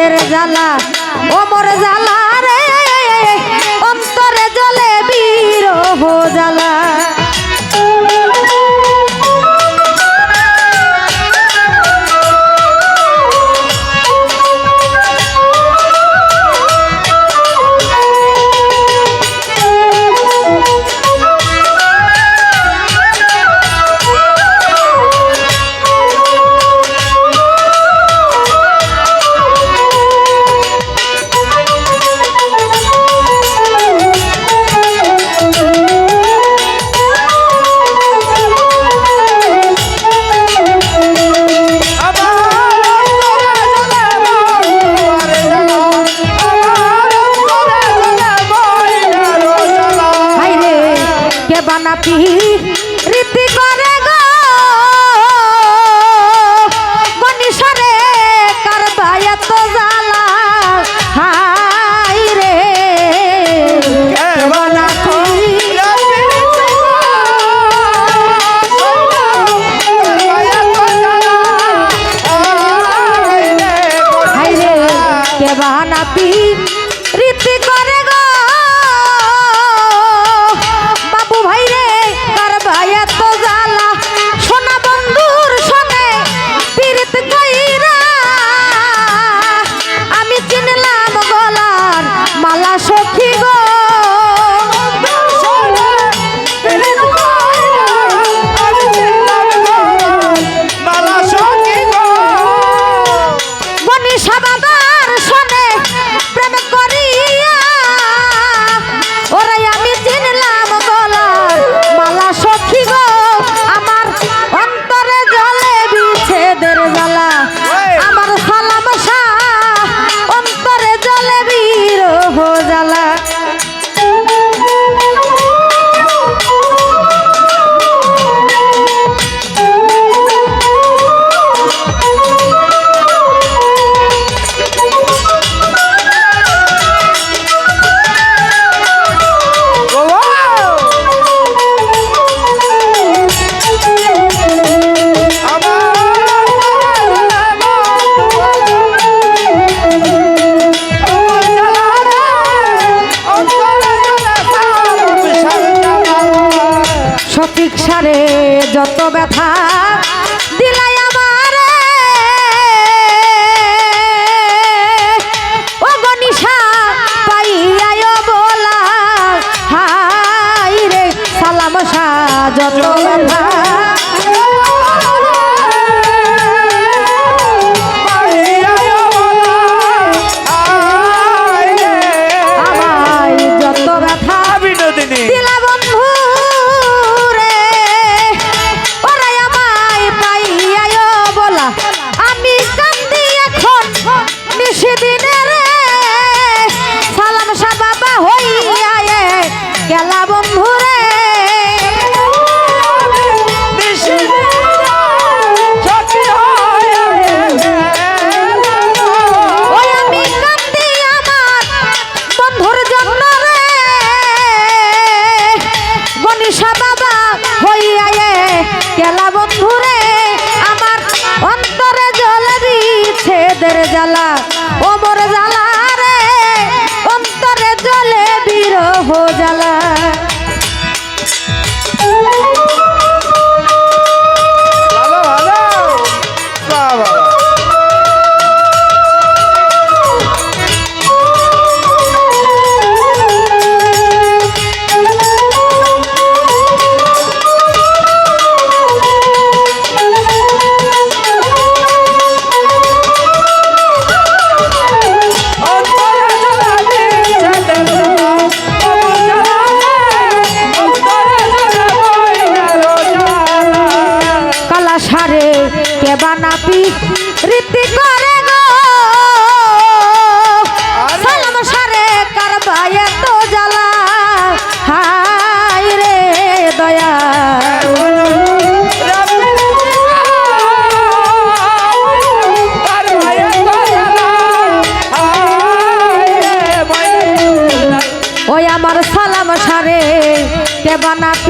হাতের জ্বালা। I don't Jatuh lepas জ্বালা ওমর মোর জ্বালা রে অন্তরে জলে বিরহ জ্বালা। ধারে কেবা নাপি রীতি করে গো। সালাম সারে কারবায় এত জ্বালা। হাই রে দয়া ওই আমার সালাম সারে কেবা নাপি